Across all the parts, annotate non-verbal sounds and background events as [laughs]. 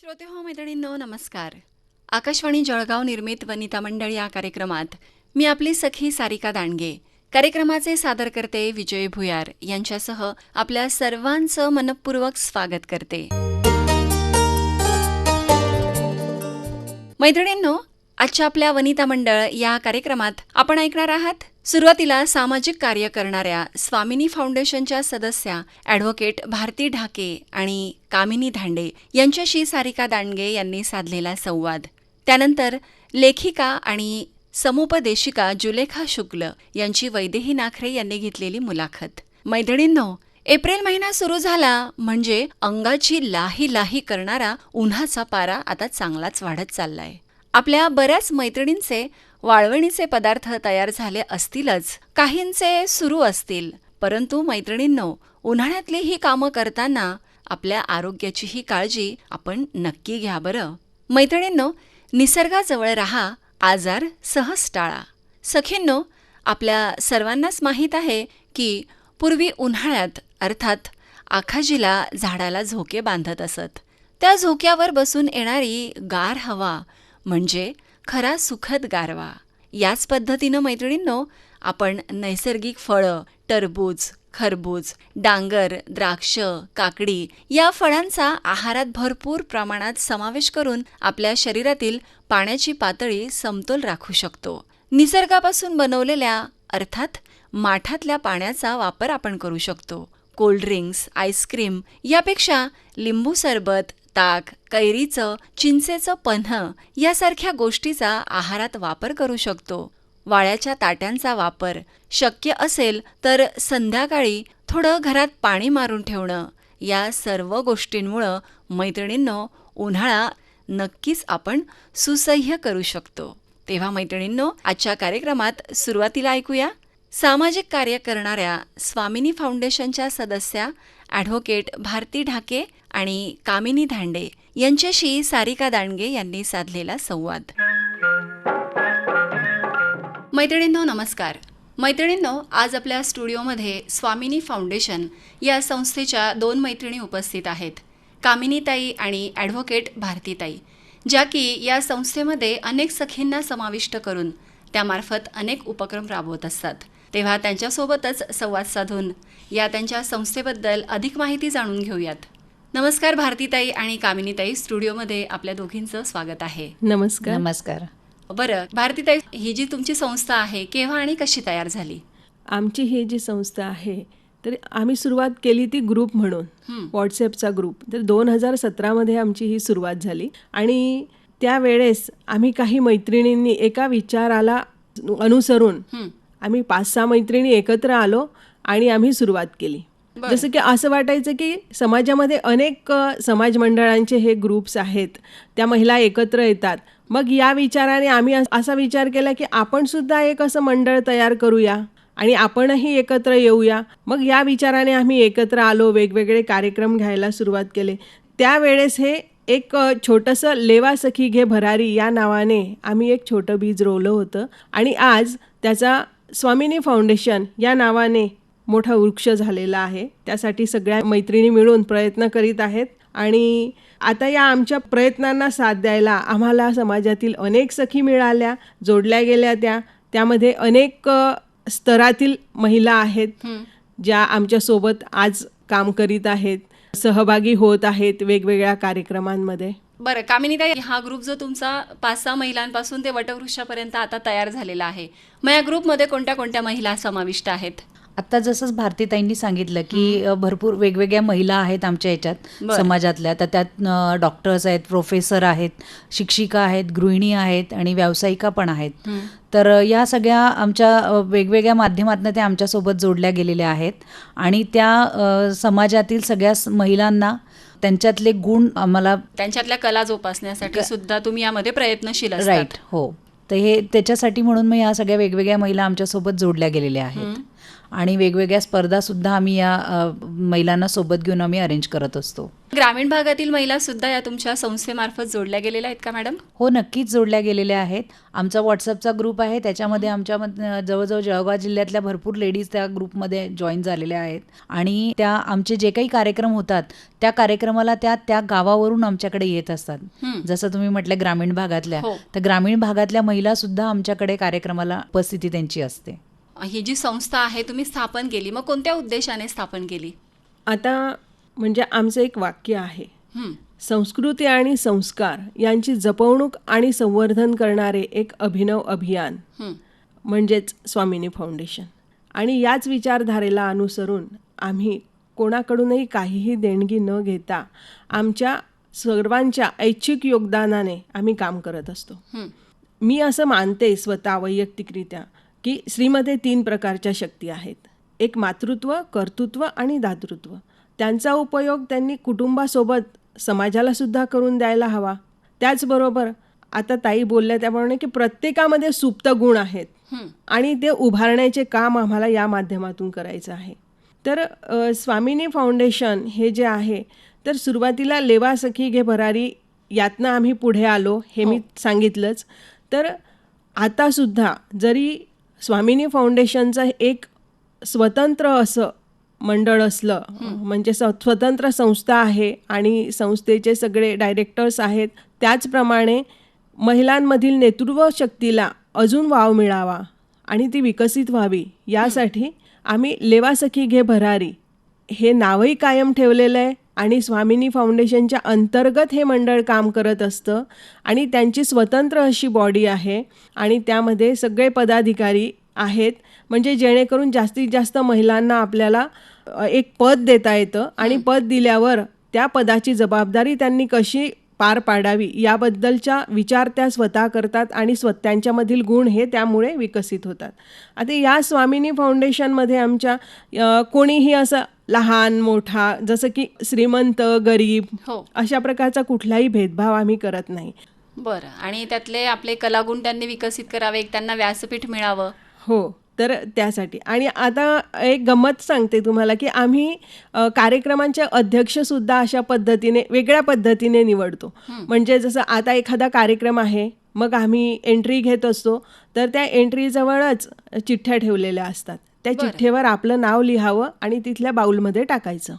श्रोते हो मैत्रिणींनो नमस्कार. आकाशवाणी जळगाव निर्मित वनिता मंडळ या कार्यक्रमात मी आपली सखी सारिका दांडगे. कार्यक्रमाचे सादरकर्ते विजय भुयार यांच्यासह आपल्या सर्वांचं मनपूर्वक स्वागत करते. मैत्रिणींनो आजच्या आपल्या वनिता मंडळ या कार्यक्रमात आपण ऐकणार आहात सुरुवातीला सामाजिक कार्य करणाऱ्या स्वामिनी फाउंडेशनच्या सदस्या ॲडव्होकेट भारती ढाके आणि कामिनी धांडे यांच्याशी सारिका दांडगे यांनी साधलेला संवाद. त्यानंतर लेखिका आणि समुपदेशिका जुलेखा शुक्ल यांची वैदेही नाखरे यांनी घेतलेली मुलाखत. मैत्रिणींनो एप्रिल महिना सुरू झाला म्हणजे अंगाची लाही लाही करणारा उन्हाचा पारा आता चांगलाच वाढत चाललाय. आपल्या बऱ्याच मैत्रिणींचे वाळवणीचे पदार्थ तयार झाले असतीलच. काहींचे सुरू असतील. परंतु मैत्रिणींनो उन्हाळ्यातली ही कामं करताना आपल्या आरोग्याचीही काळजी आपण नक्की घ्या बरं. मैत्रिणींनो निसर्गाजवळ राहा आजार सहज टाळा. सखींनो आपल्या सर्वांनाच माहीत आहे की पूर्वी उन्हाळ्यात अर्थात आखाजीला झाडाला झोके बांधत असत. त्या झोक्यावर बसून येणारी गार हवा म्हणजे खरा सुखद गारवा. याच पद्धतीनं मैत्रिणींनो आपण नैसर्गिक फळं टरबूज खरबूज डांगर द्राक्ष काकडी या फळांचा आहारात भरपूर प्रमाणात समावेश करून आपल्या शरीरातील पाण्याची पातळी समतोल राखू शकतो. निसर्गापासून बनवलेल्या अर्थात माठातल्या पाण्याचा वापर आपण करू शकतो. कोल्ड्रिंक्स आईस्क्रीम यापेक्षा लिंबू सरबत ताक कैरीचं चिंचेचं पन्ह यासारख्या गोष्टीचा आहारात वापर करू शकतो. वाळ्याच्या ताट्यांचा वापर शक्य असेल तर संध्याकाळी थोडं घरात पाणी मारून ठेवणं. या सर्व गोष्टींमुळं मैत्रिणींनो उन्हाळा नक्कीच आपण सुसह्य करू शकतो. तेव्हा मैत्रिणींनो आजच्या कार्यक्रमात सुरुवातीला ऐकूया. सामाजिक कार्य करणाऱ्या स्वामिनी फाउंडेशनच्या सदस्या ॲडव्होकेट भारती ढाके आणि कामिनी धांडे यांच्याशी सारिका दांडगे यांनी साधलेला संवाद. मैत्रिणींनो नमस्कार. मैत्रिणींनो आज आपल्या स्टुडिओमध्ये स्वामिनी फाउंडेशन या संस्थेच्या दोन मैत्रिणी उपस्थित आहेत कामिनीताई आणि ॲडव्होकेट भारतीताई ज्या की या संस्थेमध्ये अनेक सखींना समाविष्ट करून त्यामार्फत अनेक उपक्रम राबवत असतात. तेव्हा त्यांच्यासोबतच संवाद साधून या त्यांच्या संस्थेबद्दल अधिक माहिती जाणून घेऊयात. नमस्कार भारतीताई आणि कामिनीताई. स्टुडिओमध्ये आपल्या दोघींचं स्वागत आहे. नमस्कार. नमस्कार. बरं भारतीताई ही जी तुमची संस्था आहे केव्हा आणि कशी तयार झाली? आमची ही जी संस्था आहे तर आम्ही सुरुवात केली ती ग्रुप म्हणून. व्हॉट्सॲपचा ग्रुप. तर दोन हजार सतरामध्ये आमची ही सुरुवात झाली. आणि त्यावेळेस आम्ही काही मैत्रिणींनी एका विचाराला अनुसरून. आम्ही पाच सहा मैत्रिणी एकत्र आलो आणि आम्ही सुरुवात केली. जसं की असं वाटायचं की समाजामध्ये अनेक समाज मंडळांचे हे ग्रुप्स आहेत त्या महिला एकत्र येतात. मग या विचाराने आम्ही असा विचार केला की आपण सुद्धा एक असं मंडळ तयार करूया आणि आपणही एकत्र येऊया. मग या विचाराने आम्ही एकत्र आलो वेगवेगळे कार्यक्रम घ्यायला सुरुवात केले. त्यावेळेस हे एक छोटंसं लेवा सखी घे भरारी या नावाने आम्ही एक छोटं बीज रोवलं होतं आणि आज त्याचा स्वामिनी फाउंडेशन या नावाने मोठा वृक्ष झालेला आहे. त्यासाठी सगळ्या मैत्रिणी मिळून प्रयत्न करीत आहेत. आणि आता या आमच्या प्रयत्नांना साथ द्यायला आम्हाला समाजातील अनेक सखी मिळाल्या जोडल्या गेल्या त्या. त्यामध्ये अनेक स्तरातील महिला आहेत. ज्या आमच्यासोबत आज काम करीत आहेत. सहभागी होत आहेत वेगवेगळ्या कार्यक्रमांमध्ये. बरं कामिनीताई हा ग्रुप जो तुमचा पाच सहा महिलांपासून ते वटवृक्षापर्यंत आता तयार झालेला आहे. मग या ग्रुपमध्ये कोणत्या कोणत्या महिला समाविष्ट आहेत? आता जसंच भारतीताईंनी सांगितलं की भरपूर वेगवेगळ्या महिला आहेत आमच्या याच्यात. समाजातल्या. तर त्यात डॉक्टर्स आहेत प्रोफेसर आहेत शिक्षिका आहेत गृहिणी आहेत आणि व्यावसायिका पण आहेत. तर या सगळ्या आमच्या वेगवेगळ्या माध्यमातून त्या आमच्यासोबत जोडल्या गेलेल्या आहेत. आणि त्या समाजातील सगळ्या महिलांना त्यांच्यातले गुण आम्हाला त्यांच्यातल्या कला जोपासण्यासाठी सुद्धा तुम्ही यामध्ये प्रयत्नशील राईट हो. तर हे त्याच्यासाठी म्हणून मग या सगळ्या वेगवेगळ्या महिला आमच्यासोबत जोडल्या गेलेल्या आहेत. आणि वेगवेगळ्या स्पर्धासुद्धा आम्ही या महिलांना सोबत घेऊन आम्ही अरेंज करत असतो. ग्रामीण भागातील महिला सुद्धा या तुमच्या संस्थेमार्फत जोडल्या गेलेल्या आहेत का मॅडम? हो नक्कीच जोडल्या गेलेल्या आहेत. आमचा व्हॉट्सअपचा ग्रुप आहे. त्याच्यामध्ये आमच्या जवळजवळ जळगाव जिल्ह्यातल्या भरपूर लेडीज त्या ग्रुपमध्ये जॉईन झालेल्या आहेत. आणि त्या आमचे जे काही कार्यक्रम होतात त्या कार्यक्रमाला त्या त्या गावावरून आमच्याकडे येत असतात. जसं तुम्ही म्हटलं ग्रामीण भागातल्या हो. तर ग्रामीण भागातल्या महिला सुद्धा आमच्याकडे कार्यक्रमाला उपस्थिती त्यांची असते. ही जी संस्था आहे तुम्ही स्थापन केली. मग कोणत्या उद्देशाने स्थापन केली? आता म्हणजे आमचं एक वाक्य आहे. संस्कृती आणि संस्कार यांची जपवणूक आणि संवर्धन करणारे एक अभिनव अभियान. म्हणजेच स्वामिनी फाउंडेशन. आणि याच विचारधारेला अनुसरून आम्ही कोणाकडूनही काहीही देणगी न घेता आमच्या सर्वांच्या ऐच्छिक योगदानाने आम्ही काम करत असतो. मी असं मानते स्वतः वैयक्तिकरित्या. की स्त्रीमध्ये तीन प्रकारच्या शक्ती आहेत. एक मातृत्व कर्तृत्व आणि दातृत्व. त्यांचा उपयोग त्यांनी कुटुंबासोबत समाजाला सुद्धा करून द्यायला हवा. त्याचबरोबर आता ताई बोलल्या त्याप्रमाणे की प्रत्येकामध्ये सुप्त गुण आहेत. हं. आणि ते उभारण्याचे काम आम्हाला या माध्यमातून करायचं आहे. तर स्वामिनी फाउंडेशन हे जे आहे तर सुरुवातीला लेवा सखी घे भरारी यातनं आम्ही पुढे आलो हे मी सांगितलंच. तर आतासुद्धा जरी स्वामिनी फाउंडेशनचं एक स्वतंत्र असं मंडळ असलं म्हणजे स स्वतंत्र संस्था आहे आणि संस्थेचे सगळे डायरेक्टर्स आहेत त्याचप्रमाणे महिलांमधील नेतृत्व शक्तीला अजून वाव मिळावा आणि ती विकसित व्हावी यासाठी आम्ही लेवा सखी घे भरारी हे नावही कायम ठेवलेलं आहे. आणि स्वामिनी फाउंडेशनच्या अंतर्गत हे मंडळ काम करत असतं आणि त्यांची स्वतंत्र अशी बॉडी आहे आणि त्यामध्ये सगळे पदाधिकारी आहेत. म्हणजे जेणेकरून जास्तीत जास्त महिलांना आपल्याला एक पद देता येतं आणि पद दिल्यावर त्या पदाची जबाबदारी त्यांनी कशी पार पाडावी याबद्दलच्या विचार त्या स्वतः करतात आणि स्व त्यांच्यामधील गुण हे त्यामुळे विकसित होतात. आता या स्वामिनी फाउंडेशनमध्ये आमच्या कोणीही असं लहान मोठा जसं की श्रीमंत गरीब हो. अशा प्रकारचा कुठलाही भेदभाव आम्ही करत नाही. बरं. आणि त्यातले आपले कलागुण त्यांनी विकसित करावे एक त्यांना व्यासपीठ मिळावं. हो. तर त्यासाठी. आणि आता एक गंमत सांगते तुम्हाला की आम्ही कार्यक्रमांचे अध्यक्षसुद्धा अशा पद्धतीने वेगळ्या पद्धतीने निवडतो. म्हणजे जसं आता एखादा कार्यक्रम आहे मग आम्ही एंट्री घेत असतो तर त्या एंट्रीजवळच चिठ्ठ्या ठेवलेल्या असतात. त्या. चिठ्ठीवर आपलं नाव लिहावं आणि तिथल्या बाऊलमध्ये टाकायचं.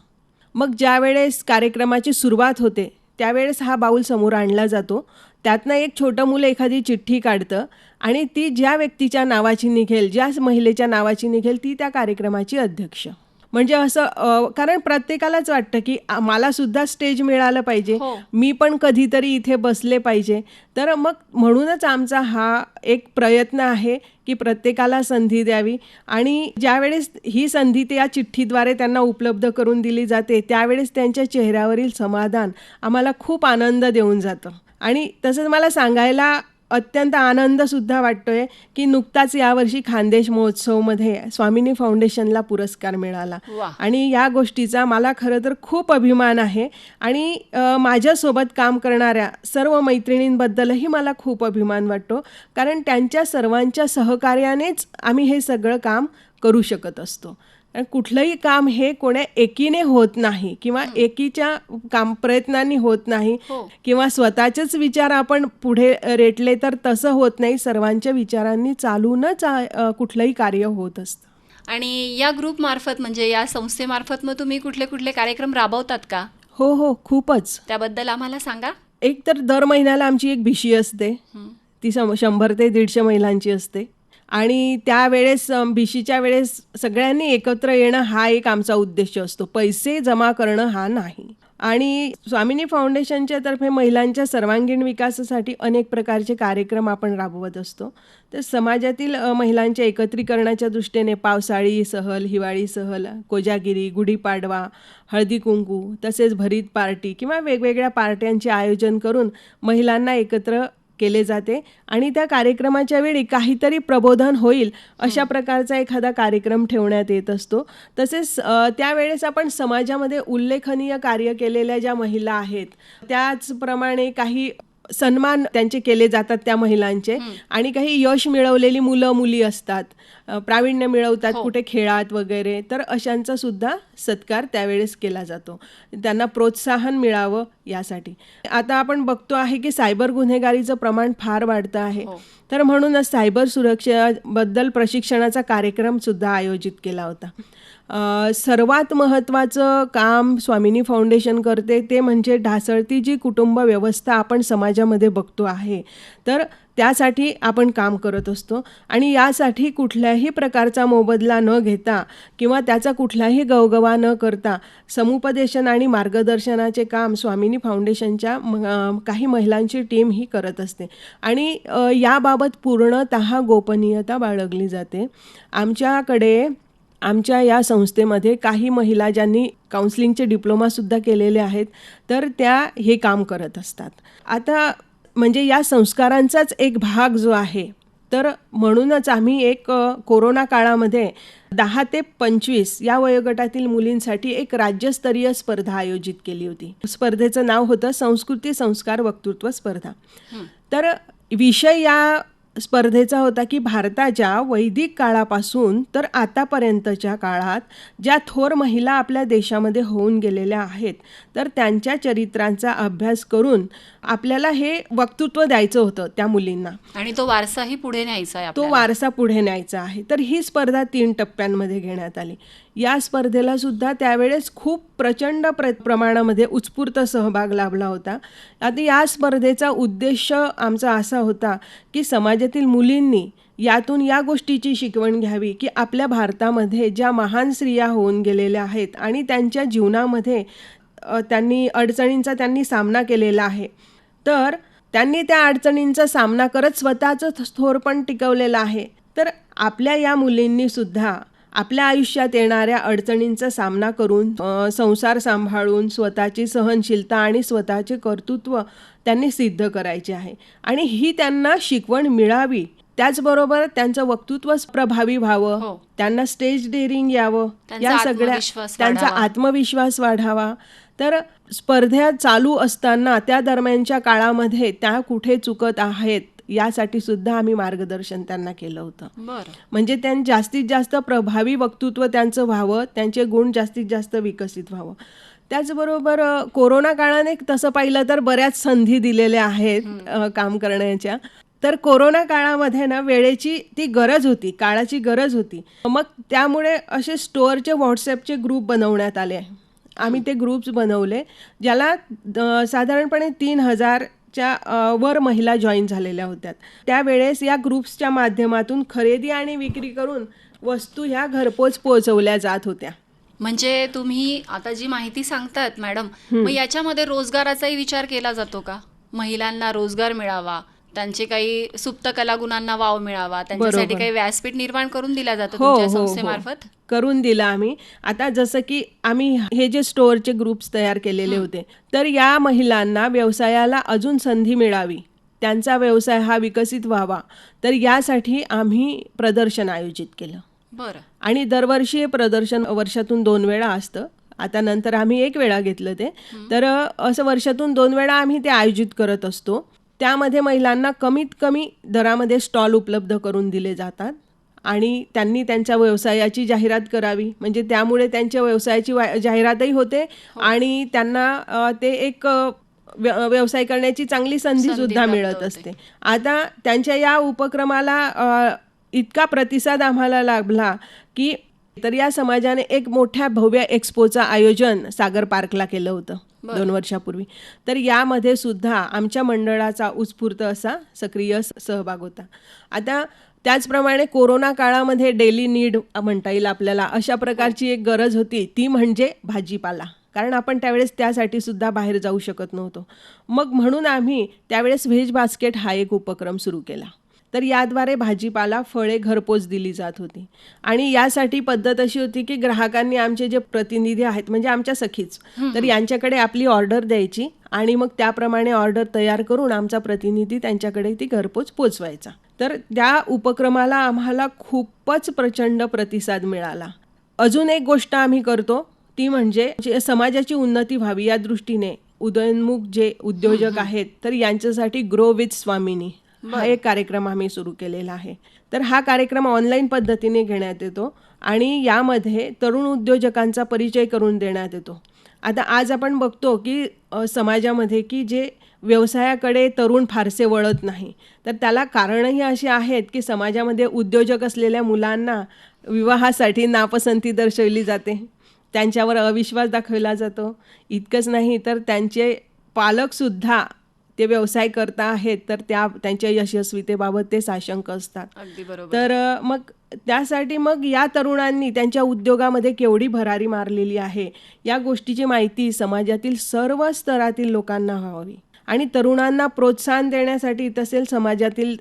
मग ज्या वेळेस कार्यक्रमाची सुरुवात होते त्यावेळेस हा बाऊल समोर आणला जातो. त्यातनं एक छोटं मुलं एखादी चिठ्ठी काढतं आणि ती ज्या व्यक्तीच्या नावाची निघेल ज्या महिलेच्या नावाची निघेल ती त्या कार्यक्रमाची अध्यक्ष. म्हणजे असं कारण प्रत्येकालाच वाटतं की मला सुद्धा स्टेज मिळालं पाहिजे. हो. मी पण कधीतरी इथे बसले पाहिजे. तर मग म्हणूनच आमचा हा एक प्रयत्न आहे की प्रत्येकाला संधी द्यावी आणि ज्यावेळेस ही संधी त्या चिठ्ठीद्वारे त्यांना उपलब्ध करून दिली जाते त्यावेळेस त्यांच्या चेहऱ्यावरील समाधान आम्हाला खूप आनंद देऊन जातं. आणि तसंच मला सांगायला अत्यंत आनंदसुद्धा वाटतोय की नुकताच यावर्षी खानदेश महोत्सवमध्ये स्वामिनी फाउंडेशनला पुरस्कार मिळाला. आणि या गोष्टीचा मला खरं तर खूप अभिमान आहे आणि माझ्यासोबत काम करणाऱ्या सर्व मैत्रिणींबद्दलही मला खूप अभिमान वाटतो. कारण त्यांच्या सर्वांच्या सहकार्यानेच आम्ही हे सगळं काम करू शकत असतो. कुठलंही काम हे कोण्या एकीने होत नाही किंवा एकीच्या काम प्रयत्नांनी होत नाही हो. किंवा स्वतःचेच विचार आपण पुढे रेटले तर तसं होत नाही. सर्वांच्या विचारांनी चालूनच कुठलंही कार्य होत असतं. आणि या ग्रुप मार्फत म्हणजे या संस्थेमार्फत मग तुम्ही कुठले कुठले कार्यक्रम राबवतात का? हो हो खूपच. त्याबद्दल आम्हाला सांगा. एक तर दर महिन्याला आमची एक भिशी असते. ती शंभर ते दीडशे महिलांची असते. आणि त्यावेळेस भीशीच्या भिशीच्या वेळेस सगळ्यांनी एकत्र येणं हा एक आमचा उद्देश असतो. पैसे जमा करणं हा नाही. आणि स्वामिनी फाउंडेशनच्या तर्फे महिलांच्या सर्वांगीण विकासासाठी अनेक प्रकारचे कार्यक्रम आपण राबवत असतो. तर समाजातील महिलांच्या एकत्रीकरणाच्या दृष्टीने पावसाळी सहल हिवाळी सहल कोजागिरी गुढीपाडवा हळदी कुंकू तसेच भरीत पार्टी किंवा वेगवेगळ्या पार्ट्यांचे आयोजन करून महिलांना एकत्र केले जाते आणि त्या कार्यक्रमाच्या वेळी काहीतरी प्रबोधन होईल अशा प्रकारचा एखादा कार्यक्रम ठेवण्यात येत असतो. तसेच त्यावेळेस आपण समाजामध्ये उल्लेखनीय कार्य केलेल्या ज्या महिला आहेत त्याचप्रमाणे काही सन्मान त्यांचे केले जातात त्या महिलांचे. आणि काही यश मिळवलेली मुलं मुली असतात. प्रावीण्य मिळवतात कुठे खेळात वगैरे. तर अशांचा सुद्धा सत्कार त्यावेळेस केला जातो. त्यांना प्रोत्साहन मिळावं यासाठी. आता आपण बघतो आहे की सायबर गुन्हेगारीचं प्रमाण फार वाढतं आहे. तर म्हणूनच सायबर सुरक्षेबद्दल प्रशिक्षणाचा कार्यक्रम सुद्धा आयोजित केला होता. सर्वात महत्त्वाचं काम स्वामिनी फाउंडेशन करते ते म्हणजे ढासळती जी कुटुंब व्यवस्था आपण समाजामध्ये बघतो आहे तर त्यासाठी आपण काम करत असतो. आणि यासाठी कुठल्याही प्रकारचा मोबदला न घेता किंवा त्याचा कुठलाही गवगवा न करता समुपदेशन आणि मार्गदर्शनाचे काम स्वामिनी फाउंडेशनच्या म- काही महिलांची टीम ही करत असते. आणि याबाबत पूर्णतः गोपनीयता बाळगली जाते. आमच्याकडे आमच्या या संस्थेमध्ये काही महिला ज्यांनी काउन्सिलिंगचे डिप्लोमासुद्धा केलेले आहेत तर त्या हे काम करत असतात. आता म्हणजे या संस्कारांचाच एक भाग जो आहे तर म्हणूनच आम्ही एक कोरोना काळामध्ये दहा ते पंचवीस या वयोगटातील मुलींसाठी एक राज्यस्तरीय स्पर्धा आयोजित केली होती. स्पर्धेचं नाव होतं संस्कृती संस्कार वक्तृत्व स्पर्धा. तर विषय या स्पर्धेचा होता की भारताच्या वैदिक काळापासून तर आतापर्यंतच्या काळात ज्या थोर महिला आपल्या देशामध्ये होऊन गेलेल्या आहेत तर त्यांच्या चरित्रांचा अभ्यास करून आपल्याला हे वक्तृत्व द्यायचं होतं त्या मुलींना. आणि तो वारसाही पुढे न्यायचा आहे तो. वारसा पुढे न्यायचा आहे. तर ही स्पर्धा तीन टप्प्यांमध्ये घेण्यात आली. या स्पर्धेला सुद्धा त्यावेळेस खूप प्रचंड प्र प्रमाणामध्ये उत्स्फूर्त सहभाग लाभला होता. आता या स्पर्धेचा उद्देश आमचा असा होता की समाजातील मुलींनी यातून या गोष्टीची शिकवण घ्यावी की आपल्या भारतामध्ये ज्या महान स्त्रिया होऊन गेलेल्या आहेत आणि त्यांच्या जीवनामध्ये त्यांनी अडचणींचा त्यांनी सामना केलेला आहे. तर त्यांनी त्या अडचणींचा सामना करत स्वतःचं थोरपण टिकवलेलं आहे. तर आपल्या या मुलींनी सुद्धा आपल्या आयुष्यात येणाऱ्या अडचणींचा सामना करून संसार सांभाळून स्वतःची सहनशीलता आणि स्वतःचे कर्तृत्व त्यांनी सिद्ध करायचे आहे. आणि ही त्यांना शिकवण मिळावी. त्याचबरोबर त्यांचं वक्तृत्व प्रभावी व्हावं. हो. त्यांना स्टेज डेअरिंग यावं. या सगळ्या त्यांचा. आत्मविश्वास वाढावा. तर स्पर्धा चालू असताना त्या दरम्यानच्या काळामध्ये त्या कुठे चुकत आहेत? यासाठी सुद्धा आम्ही मार्गदर्शन त्यांना केलं होतं. म्हणजे त्यां जास्तीत जास्त प्रभावी वक्तृत्व त्यांचं व्हावं त्यांचे गुण जास्तीत जास्त विकसित व्हावं. त्याचबरोबर कोरोना काळाने तसं पाहिलं तर बऱ्याच संधी दिलेल्या आहेत काम करण्याच्या. तर कोरोना काळामध्ये ना वेळेची ती गरज होती काळाची गरज होती. मग त्यामुळे असे स्टोअरचे व्हॉट्सॲपचे ग्रुप बनवण्यात आले. आम्ही ते ग्रुप्स बनवले ज्याला साधारणपणे तीन हजारच्या अ, वर महिला जॉईन झालेल्या होत्या. त्यावेळेस या ग्रुप्सच्या माध्यमातून खरेदी आणि विक्री करून वस्तू ह्या घरपोच पोहोचवल्या जात होत्या. म्हणजे तुम्ही आता जी माहिती सांगतायत मॅडम मग याच्यामध्ये रोजगाराचाही विचार केला जातो का? महिलांना रोजगार मिळावा त्यांचे काही सुप्त कलागुणांना वाव मिळावा. त्यांच्यासाठी. काही व्यासपीठ निर्माण करून दिला जातं हो तुमच्या हो संस्थेमार्फत? हो करून दिला आम्ही. आता जसं की आम्ही हे जे स्टोअरचे ग्रुप्स तयार केलेले होते तर या महिलांना व्यवसायाला अजून संधी मिळावी. त्यांचा व्यवसाय हा विकसित व्हावा. तर यासाठी आम्ही प्रदर्शन आयोजित केलं. बरं. आणि दरवर्षी हे प्रदर्शन वर्षातून दोन वेळा असतं. आता नंतर आम्ही एक वेळा घेतलं ते. तर असं वर्षातून दोन वेळा आम्ही ते आयोजित करत असतो. त्यामध्ये महिलांना कमीत कमी दरामध्ये स्टॉल उपलब्ध करून दिले जातात आणि त्यांनी त्यांच्या व्यवसायाची जाहिरात करावी. म्हणजे त्यामुळे त्यांच्या व्यवसायाची जाहिरातही होते आणि त्यांना ते एक व्यवसाय करण्याची चांगली संधी सुद्धा मिळत. असते. आता त्यांच्या या उपक्रमाला इतका प्रतिसाद आम्हाला लाभला की तर या समाजाने एक मोठ्या भव्य एक्सपोचं आयोजन सागर पार्कला केलं होतं. दोन वर्षापूर्वी. तर यामध्ये सुद्धा आमच्या मंडळाचा उत्स्फूर्त असा सक्रिय सहभाग होता. आता त्याचप्रमाणे कोरोना काळामध्ये डेली नीड म्हणता येईल आपल्याला अशा प्रकारची एक गरज होती ती म्हणजे भाजीपाला. कारण आपण त्यावेळेस त्यासाठी सुद्धा बाहेर जाऊ शकत नव्हतो. मग म्हणून आम्ही त्यावेळेस व्हेज बास्केट हा एक उपक्रम सुरू केला. तर याद्वारे भाजीपाला फळे घरपोच दिली जात होती. आणि यासाठी पद्धत अशी होती की ग्राहकांनी आमचे जे प्रतिनिधी आहेत म्हणजे आमच्या सखीच तर यांच्याकडे आपली ऑर्डर द्यायची आणि मग त्याप्रमाणे ऑर्डर तयार करून आमचा प्रतिनिधी त्यांच्याकडे ती घरपोच पोचवायचा. तर त्या उपक्रमाला आम्हाला खूपच प्रचंड प्रतिसाद मिळाला. अजून एक गोष्ट आम्ही करतो ती म्हणजे समाजाची उन्नती व्हावी या दृष्टीने उदयोन्मुख जे उद्योजक आहेत तर यांच्यासाठी ग्रो विथ स्वामिनी. हा एक कार्यक्रम आम्ही सुरू केलेला आहे. तर हा कार्यक्रम ऑनलाईन पद्धतीने घेण्यात येतो आणि यामध्ये तरुण उद्योजकांचा परिचय करून देण्यात येतो. आता आज आपण बघतो की समाजामध्ये की जे व्यवसायाकडे तरुण फारसे वळत नाही तर त्याला कारणही अशी आहेत की समाजामध्ये उद्योजक असलेल्या मुलांना विवाहासाठी नापसंती दर्शवली जाते. त्यांच्यावर अविश्वास दाखवला जातो. इतकंच नाही तर त्यांचे पालकसुद्धा ते व्यवसाय करता आहेत तर त्या त्यांच्या यशस्वीतेबाबत ते साशंक असतात. तर मग त्यासाठी मग या तरुणांनी त्यांच्या उद्योगामध्ये केवढी भरारी मारलेली आहे? या गोष्टीची माहिती समाजातील सर्व स्तरातील लोकांना व्हावी आणि तरुणांना प्रोत्साहन देण्यासाठी तसेच समाजातील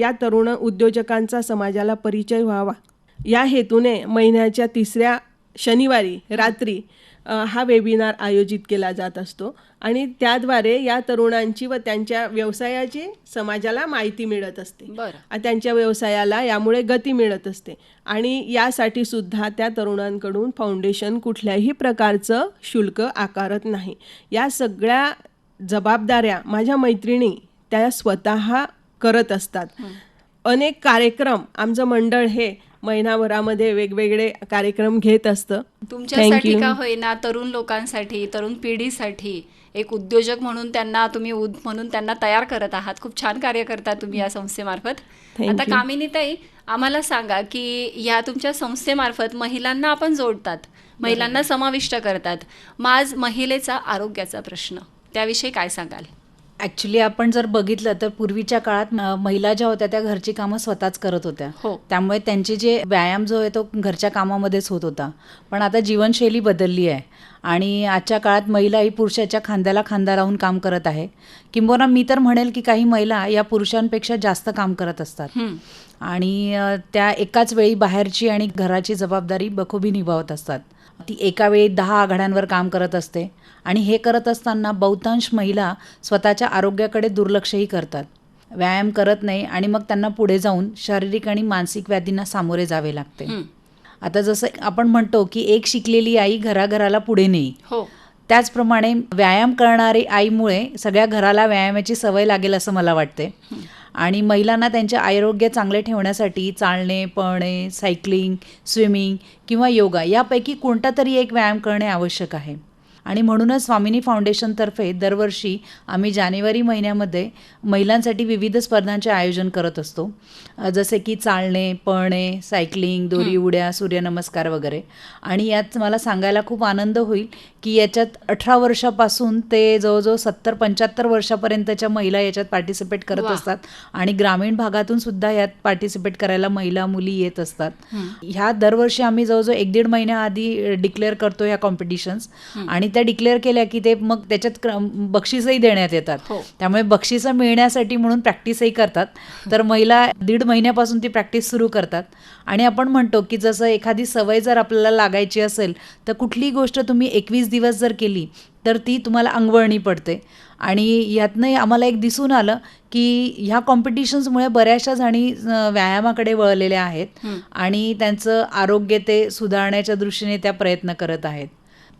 या तरुण उद्योजकांचा समाजाला परिचय व्हावा. या हेतूने महिन्याच्या तिसऱ्या शनिवारी रात्री हा वेबिनार आयोजित केला जात असतो. आणि त्याद्वारे या तरुणांची व त्यांच्या व्यवसायाची समाजाला माहिती मिळत असते. त्यांच्या व्यवसायाला यामुळे गती मिळत असते. आणि यासाठी सुद्धा त्या तरुणांकडून फाउंडेशन कुठल्याही प्रकारचं शुल्क आकारत नाही. या सगळ्या जबाबदाऱ्या माझ्या मैत्रिणी त्या स्वतः करत असतात. अनेक कार्यक्रम आमचं मंडळ हे महिनाभरामध्ये वेगवेगळे कार्यक्रम घेत असतं. तुमच्यासाठी. का होईना तरुण लोकांसाठी तरुण पिढीसाठी एक उद्योजक म्हणून त्यांना तुम्ही उद म्हणून त्यांना तयार करत आहात. खूप छान कार्य करता तुम्ही या संस्थेमार्फत. आता. कामिनीताई आम्हाला सांगा की या तुमच्या संस्थेमार्फत महिलांना आपण जोडतात महिलांना समाविष्ट करतात. मग आज महिलेचा आरोग्याचा प्रश्न. त्याविषयी काय सांगाल? ॲक्च्युली आपण जर बघितलं तर पूर्वीच्या काळात महिला ज्या होत्या त्या घरची कामं स्वतःच करत होत्या. हो. त्यामुळे त्यांचे जे व्यायाम जो आहे तो घरच्या कामामध्येच होत होता. पण आता जीवनशैली बदलली आहे. आणि आजच्या काळात महिला ही पुरुषाच्या खांद्याला खांदा लावून काम करत आहे. किंबहुना मी तर म्हणेल की काही महिला या पुरुषांपेक्षा जास्त काम करत असतात. आणि त्या एकाच वेळी बाहेरची आणि घराची जबाबदारी बखूबी निभावत असतात. ती एका वेळी दहा आघाड्यांवर काम करत असते आणि हे करत असताना बहुतांश महिला स्वतःच्या आरोग्याकडे दुर्लक्षही करतात. व्यायाम करत नाही आणि मग त्यांना पुढे जाऊन शारीरिक आणि मानसिक व्याधींना सामोरे जावे लागते. आता जसं आपण म्हणतो की एक शिकलेली आई घराघराला पुढे नेई. हो. त्याचप्रमाणे व्यायाम करणारी आईमुळे सगळ्या घराला व्यायामाची सवय लागेल असं मला वाटते. आणि महिलांना त्यांचे आरोग्य चांगले ठेवण्यासाठी चालणे पळणे सायकलिंग स्विमिंग किंवा योगा यापैकी कोणता तरी एक व्यायाम करणे आवश्यक आहे. आणि म्हणूनच स्वामिनी फाउंडेशनतर्फे दरवर्षी आम्ही जानेवारी महिन्यामध्ये महिलांसाठी विविध स्पर्धांचे आयोजन करत असतो. जसे की चालणे पळणे सायकलिंग दोरी उड्या सूर्यनमस्कार वगैरे. आणि यात मला सांगायला खूप आनंद होईल की याच्यात अठरा वर्षापासून ते जवळजवळ सत्तर पंच्याहत्तर वर्षापर्यंतच्या महिला याच्यात पार्टिसिपेट करत. असतात. आणि ग्रामीण भागातून सुद्धा यात पार्टिसिपेट करायला महिला मुली येत असतात. ह्या दरवर्षी आम्ही जवळजवळ एक दीड महिन्याआधी डिक्लेअर करतो ह्या कॉम्पिटिशन्स आणि त्या डिक्लेअर केल्या की ते मग त्याच्यात बक्षिसही देण्यात येतात. हो. त्यामुळे बक्षिसं मिळण्यासाठी म्हणून प्रॅक्टिसही करतात. तर महिला दीड महिन्यापासून ती प्रॅक्टिस सुरू करतात. आणि आपण म्हणतो की जसं एखादी सवय जर आपल्याला लागायची असेल तर कुठलीही गोष्ट तुम्ही एकवीस दिवस जर केली तर ती तुम्हाला अंगवळणी पडते. आणि यातनं आम्हाला एक दिसून आलं की ह्या कॉम्पिटिशन्समुळे बऱ्याचशा जणी व्यायामाकडे वळलेल्या आहेत. आणि त्यांचं आरोग्य ते सुधारण्याच्या दृष्टीने त्या प्रयत्न करत आहेत.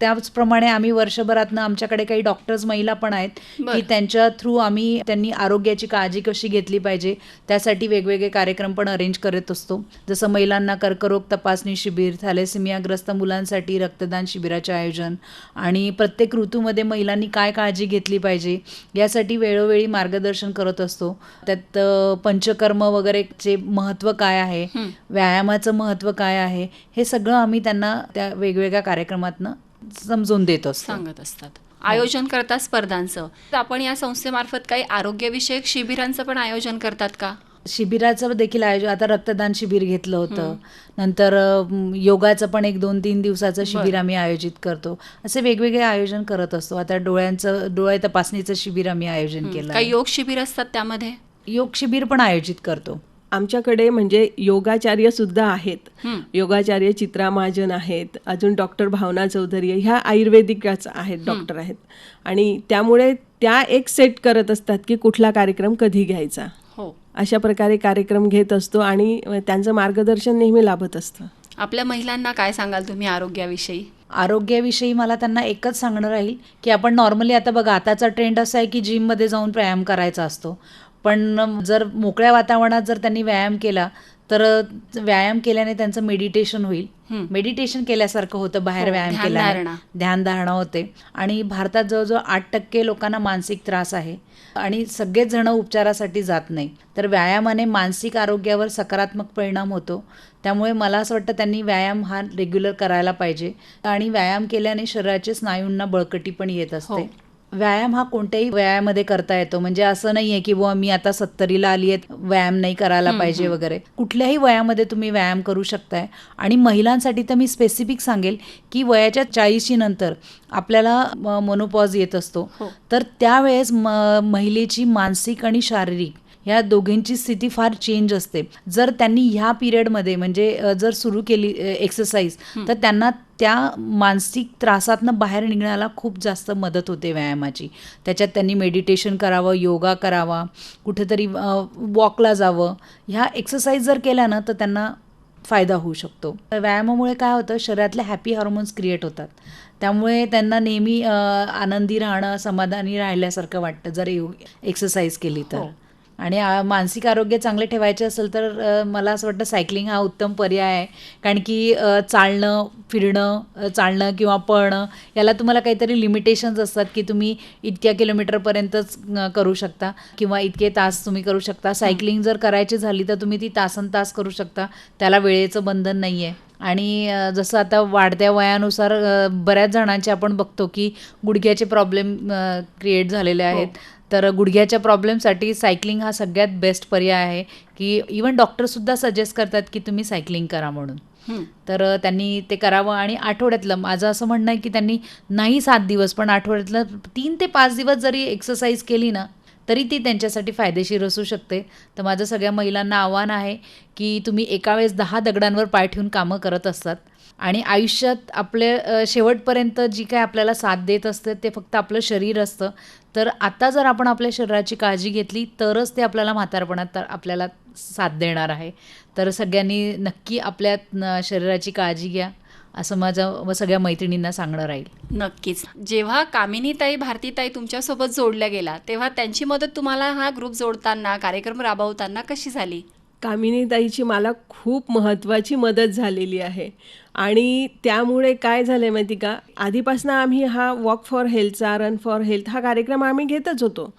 त्याचप्रमाणे आम्ही वर्षभरातनं आमच्याकडे काही डॉक्टर्स महिला पण आहेत. की त्यांच्या थ्रू आम्ही त्यांनी आरोग्याची काळजी कशी घेतली पाहिजे त्यासाठी वेगवेगळे कार्यक्रम पण अरेंज करत असतो जसं महिलांना कर्करोग तपासणी शिबिर थॅलेसिमियाग्रस्त मुलांसाठी रक्तदान शिबिराचे आयोजन आणि प्रत्येक ऋतूमध्ये महिलांनी काय काळजी घेतली पाहिजे यासाठी वेळोवेळी मार्गदर्शन करत असतो त्यात पंचकर्म वगैरेचे महत्त्व काय आहे. व्यायामाचं महत्त्व काय आहे हे सगळं आम्ही त्यांना त्या वेगवेगळ्या कार्यक्रमातनं समजून देत असतो. सांगत असतात. आयोजन करतात स्पर्धांचं. तर आपण या संस्थेमार्फत काही आरोग्यविषयक शिबिरांचं पण आयोजन करतात का? शिबिराचं देखील आयोजन आता रक्तदान शिबिर घेतलं होतं. नंतर अम, योगाचं पण एक दोन तीन दिवसाचं शिबिर आम्ही आयोजित करतो. असे वेगवेगळे आयोजन करत असतो. आता डोळ्यांचं डोळे तपासणीचं शिबिर आम्ही आयोजन केलं काही आहे. योग शिबिर असतात त्यामध्ये? योग शिबिर पण आयोजित करतो. आमच्याकडे म्हणजे योगाचार्य सुद्धा आहेत. योगाचार्य चित्रा महाजन आहेत अजून डॉक्टर भावना चौधरी ह्या आयुर्वेदिकच आहेत डॉक्टर आहेत. आणि त्यामुळे त्या एक सेट करत असतात की कुठला कार्यक्रम कधी घ्यायचा. हो. अशा प्रकारे कार्यक्रम घेत असतो आणि त्यांचं मार्गदर्शन नेहमी लाभत असतं. आपल्या महिलांना काय सांगाल तुम्ही आरोग्याविषयी? आरोग्याविषयी मला त्यांना एकच सांगणं राहील की आपण नॉर्मली आता बघा आताचा ट्रेंड असा आहे की जिममध्ये जाऊन व्यायाम करायचा असतो. पण जर मोकळ्या वातावरणात जर त्यांनी व्यायाम केला तर व्यायाम केल्याने त्यांचं मेडिटेशन होईल. मेडिटेशन केल्यासारखं होतं बाहेर हो, व्यायाम ध्यानधारणा. ध्यानधारणा होते. आणि भारतात जवळजवळ आठ टक्के लोकांना मानसिक त्रास आहे. आणि सगळेच जण उपचारासाठी जात नाही. तर व्यायामाने मानसिक आरोग्यावर सकारात्मक परिणाम होतो. त्यामुळे मला असं वाटतं त्यांनी व्यायाम हा रेग्युलर करायला पाहिजे. आणि व्यायाम केल्याने शरीराचे स्नायूंना बळकटी पण येत असते. हो. व्यायाम हा कोणत्याही वयामध्ये करता येतो. म्हणजे असं नाही आहे की बुवा मी आता सत्तरीला आली आहे व्यायाम नाही करायला पाहिजे वगैरे. कुठल्याही वयामध्ये तुम्ही व्यायाम करू शकताय. आणि महिलांसाठी तर मी स्पेसिफिक सांगेल की वयाच्या चाळीशी नंतर आपल्याला मोनोपॉज येत असतो. हो. तर त्यावेळेस म महिलेची मानसिक आणि शारीरिक ह्या दोघींची स्थिती फार चेंज असते. जर त्यांनी ह्या पिरियडमध्ये म्हणजे जर सुरू केली एक्सरसाइज तर त्यांना त्या मानसिक त्रासातनं बाहेर निघण्याला खूप जास्त मदत होते व्यायामाची. त्याच्यात त्यांनी मेडिटेशन करावं योगा करावा कुठेतरी वॉकला जावं. ह्या एक्सरसाइज जर केल्या ना तर त्यांना फायदा होऊ शकतो. व्यायामामुळे काय होतं शरीरातले हॅपी हार्मोन्स क्रिएट होतात. त्यामुळे त्यांना नेहमी आनंदी राहणं समाधानी राहिल्यासारखं वाटतं जर एक्सरसाइज केली तर. हो. आणि मानसिक आरोग्य चांगले ठेवायचे असेल तर मला असं वाटतं सायकलिंग हा उत्तम पर्याय आहे. कारण की चालणं फिरणं चालणं किंवा पळणं याला तुम्हाला काहीतरी लिमिटेशन्स असतात की तुम्ही इतक्या किलोमीटरपर्यंतच करू शकता किंवा इतके तास तुम्ही करू शकता. सायकलिंग जर करायची झाली तर तुम्ही ती तासन तास करू शकता. त्याला वेळेचं बंधन नाही आहे आणि जसं आता वाढत्या वयानुसार बऱ्याच जणांचे आपण बघतो की गुडघ्याचे प्रॉब्लेम क्रिएट झालेले आहेत. तर गुडघ्याच्या प्रॉब्लेमसाठी सायकलिंग हा सगळ्यात बेस्ट पर्याय आहे की इवन डॉक्टरसुद्धा सजेस्ट करतात की तुम्ही सायकलिंग करा म्हणून. तर त्यांनी ते करावं आणि आठवड्यातलं माझं असं म्हणणं आहे की त्यांनी नाही सात दिवस पण आठवड्यातलं तीन ते पाच दिवस जरी एक्सरसाइज केली ना तरी ती त्यांच्यासाठी फायदेशीर असू शकते. तर माझं सगळ्या महिलांना आव्हान आहे की तुम्ही एका वेळेस दहा दगडांवर पाय ठेवून कामं करत असतात. आणि आयुष्यात आपले शेवटपर्यंत जी काय आपल्याला साथ देत असते ते फक्त आपलं शरीर असतं. तर आता जर आपण आपल्या शरीराची काळजी घेतली तरच ते आपल्याला म्हातारपणात तर आपल्याला साथ देणार आहे. तर सगळ्यांनी नक्की आपल्या शरीराची काळजी घ्या. असं माझं व सगळ्या मैत्रिणींना सांगणं राहील नक्कीच. जेव्हा कामिनीताई भारतीताई तुमच्यासोबत जोडल्या गेला तेव्हा त्यांची मदत तुम्हाला हा ग्रुप जोडताना कार्यक्रम राबवताना कशी झाली? कामिनीताईची मला खूप महत्त्वाची मदत झालेली आहे. आणि त्यामुळे काय झालं आहे माहिती का? आधीपासून आम्ही हा वॉक फॉर हेल्थचा रन फॉर हेल्थ हा कार्यक्रम आम्ही घेतच होतो.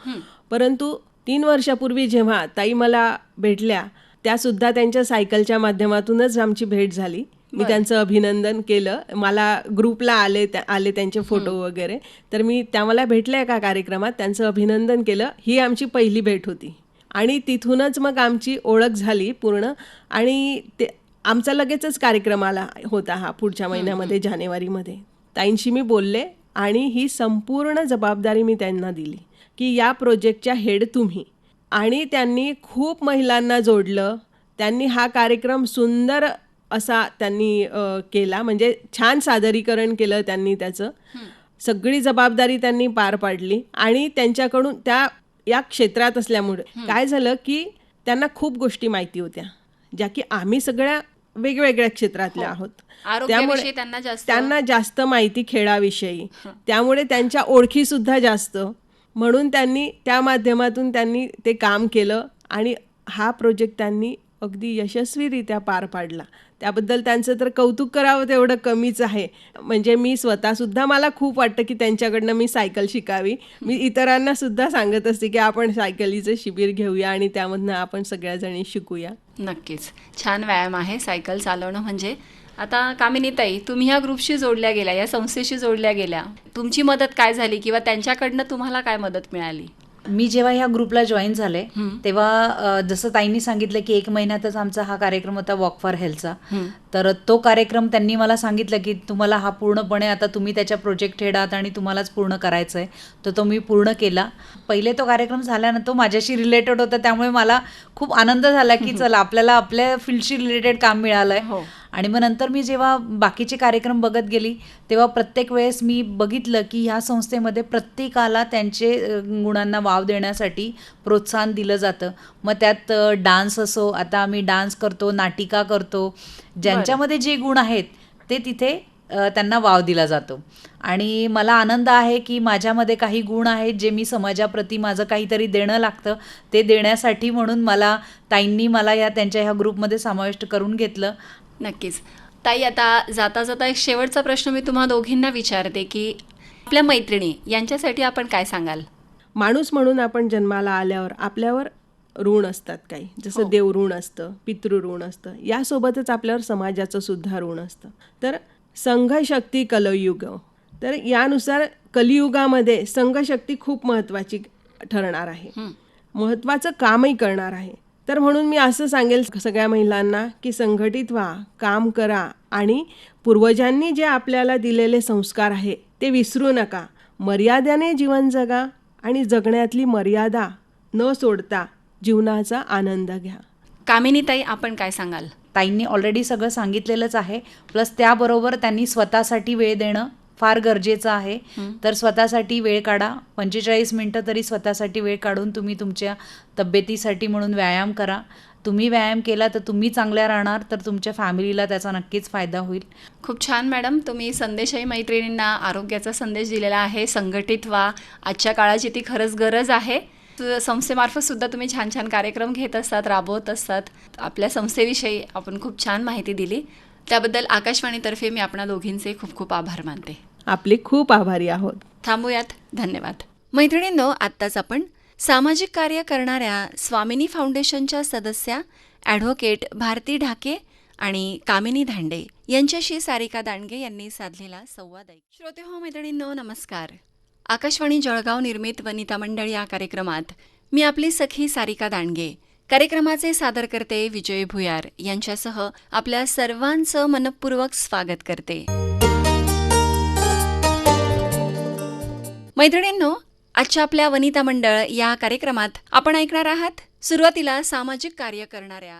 परंतु तीन वर्षापूर्वी जेव्हा ताई मला भेटल्या त्यासुद्धा त्यांच्या सायकलच्या माध्यमातूनच आमची भेट झाली. मी त्यांचं अभिनंदन केलं. मला ग्रुपला आले त्या आले त्यांचे फोटो वगैरे. तर मी त्या मला भेटल्या एका कार्यक्रमात. त्यांचं अभिनंदन केलं. ही आमची पहिली भेट होती. आणि तिथूनच मग आमची ओळख झाली पूर्ण. आणि ते आमचा लगेचच कार्यक्रम आला होता हा पुढच्या महिन्यामध्ये जानेवारीमध्ये. ताईंशी मी बोलले आणि ही संपूर्ण जबाबदारी मी त्यांना दिली की या प्रोजेक्टच्या हेड तुम्ही. आणि त्यांनी खूप महिलांना जोडलं. त्यांनी हा कार्यक्रम सुंदर असा त्यांनी केला. म्हणजे छान सादरीकरण केलं त्यांनी त्याचं. सगळी जबाबदारी त्यांनी पार पाडली. आणि त्यांच्याकडून त्या या क्षेत्रात असल्यामुळे काय झालं की त्यांना खूप गोष्टी माहिती होत्या. ज्या की आम्ही सगळ्या वेगवेगळ्या क्षेत्रातल्या आहोत. आरोग्याविषयी त्यांना जास्त त्यांना जास्त माहिती खेळाविषयी. त्यामुळे त्यांच्या ओळखी सुद्धा जास्त. म्हणून त्यांनी त्या माध्यमातून त्यांनी ते काम केलं. आणि हा प्रोजेक्ट त्यांनी अगदी यशस्वीरित्या पार पाडला. त्याबद्दल त्यांचं तर कौतुक करावं तेवढं कमीच आहे. म्हणजे मी स्वतःसुद्धा मला खूप वाटतं की त्यांच्याकडनं मी सायकल शिकावी. मी इतरांना सुद्धा सांगत असते की आपण सायकलीचं शिबिर घेऊया आणि त्यामधनं आपण सगळ्याजणी शिकूया. नक्कीच. छान व्यायाम आहे सायकल चालवणं म्हणजे. आता कामिनीताई तुम्ही ह्या ग्रुपशी जोडल्या गेल्या या संस्थेशी जोडल्या गेल्या. तुमची मदत काय झाली किंवा त्यांच्याकडनं तुम्हाला काय मदत मिळाली? मी जेव्हा ह्या ग्रुपला जॉईन झाले हं. तेव्हा जसं ताईंनी सांगितलं की एक महिन्यातच आमचा हा कार्यक्रम होता वॉक फॉर हेल्थचा हं. तर तो कार्यक्रम त्यांनी मला सांगितलं की तुम्हाला हा पूर्णपणे आता तुम्ही त्याच्या प्रोजेक्ट हेड आहात आणि तुम्हालाच पूर्ण करायचं आहे तर तो मी पूर्ण केला पहिले तो कार्यक्रम झाला ना तो माझ्याशी रिलेटेड होता त्यामुळे मला खूप आनंद झाला की [laughs] चला आपल्याला आपल्या फील्डशी रिलेटेड काम मिळालं हो. आहे आणि मग नंतर मी जेव्हा बाकीचे कार्यक्रम बघत गेली तेव्हा प्रत्येक वेळेस मी बघितलं की ह्या संस्थेमध्ये प्रत्येकाला त्यांचे गुणांना वाव देण्यासाठी प्रोत्साहन दिलं जातं. मग त्यात डान्स असो आता आम्ही डान्स करतो नाटिका करतो ज्यांच्यामध्ये जे गुण आहेत ते तिथे त्यांना वाव दिला जातो. आणि मला आनंद आहे की माझ्यामध्ये काही गुण आहेत जे मी समाजाप्रती माझं काहीतरी देणं लागतं ते देण्यासाठी म्हणून मला ताईंनी मला या त्यांच्या ह्या ग्रुपमध्ये समाविष्ट करून घेतलं. नक्कीच. ताई आता जाता जाता एक शेवटचा प्रश्न मी तुम्हा दोघींना विचारते की आपल्या मैत्रिणी यांच्यासाठी आपण काय सांगाल? माणूस म्हणून आपण जन्माला आल्यावर आपल्यावर ऋण असतात काही. जसं हो. देवऋण असतं पितृऋण असतं यासोबतच आपल्यावर समाजाचं सुद्धा ऋण असतं. तर संघशक्ती कलयुग. तर यानुसार कलियुगामध्ये संघशक्ती खूप महत्त्वाची ठरणार आहे. महत्त्वाचं कामही करणार आहे. तर म्हणून मी असं सांगेल सगळ्या महिलांना की संघटित व्हा काम करा आणि पूर्वजांनी जे आपल्याला दिलेले संस्कार आहे ते विसरू नका. मर्यादेने जीवन जगा आणि जगण्यातली मर्यादा न सोडता जीवनाचा आनंद घ्या. कामिनी ताई आपण काय सांगाल? ताईंनी ऑलरेडी सगळं सांगितलेलंच आहे. प्लस त्याबरोबर त्यांनी स्वतःसाठी वेळ देणं फार गरजेचं आहे. तर स्वतःसाठी वेळ काढा. पंचेचाळीस मिनटं तरी स्वतःसाठी वेळ काढून तुम्ही तुमच्या तब्येतीसाठी म्हणून व्यायाम करा. तुम्ही व्यायाम केला तर तुम्ही चांगल्या राहणार तर तुमच्या फॅमिलीला त्याचा नक्कीच फायदा होईल. खूप छान मॅडम. तुम्ही संदेशही मैत्रिणींना आरोग्याचा संदेश दिलेला आहे. संघटित व्हा. आजच्या काळाची ती खरंच गरज आहे संस्थेमार्फत सुद्धा तुम्ही छान छान कार्यक्रम घेत असतात राबवत असतात. आपल्या संस्थेविषयी आपण खूप छान माहिती दिली. त्याबद्दल आकाशवाणीतर्फे मी आपणा दोघींचे खूप खूप आभार मानते. आपले खूप आभारी आहोत. थांबूयात. धन्यवाद. मैत्रिणींनो आत्ताच आपण सामाजिक कार्य करणाऱ्या स्वामिनी फाउंडेशनच्या सदस्या ॲडव्होकेट भारती ढाके आणि कामिनी धांडे यांच्याशी सारिका दांडगे यांनी साधलेला संवाद ऐक श्रोते हो मैत्रिणींनो नमस्कार. आकाशवाणी जळगाव निर्मित वनिता मंडळ या कार्यक्रमात मी आपली सखी सारिका दांडगे कार्यक्रमाचे सादरकर्ते विजय भुयार यांच्यासह आपल्या सर्वांचं मनपूर्वक स्वागत करते. मैत्रिणींनो आजच्या आपल्या वनिता मंडळ या कार्यक्रमात आपण ऐकणार आहात सुरुवातीला सामाजिक कार्य करणाऱ्या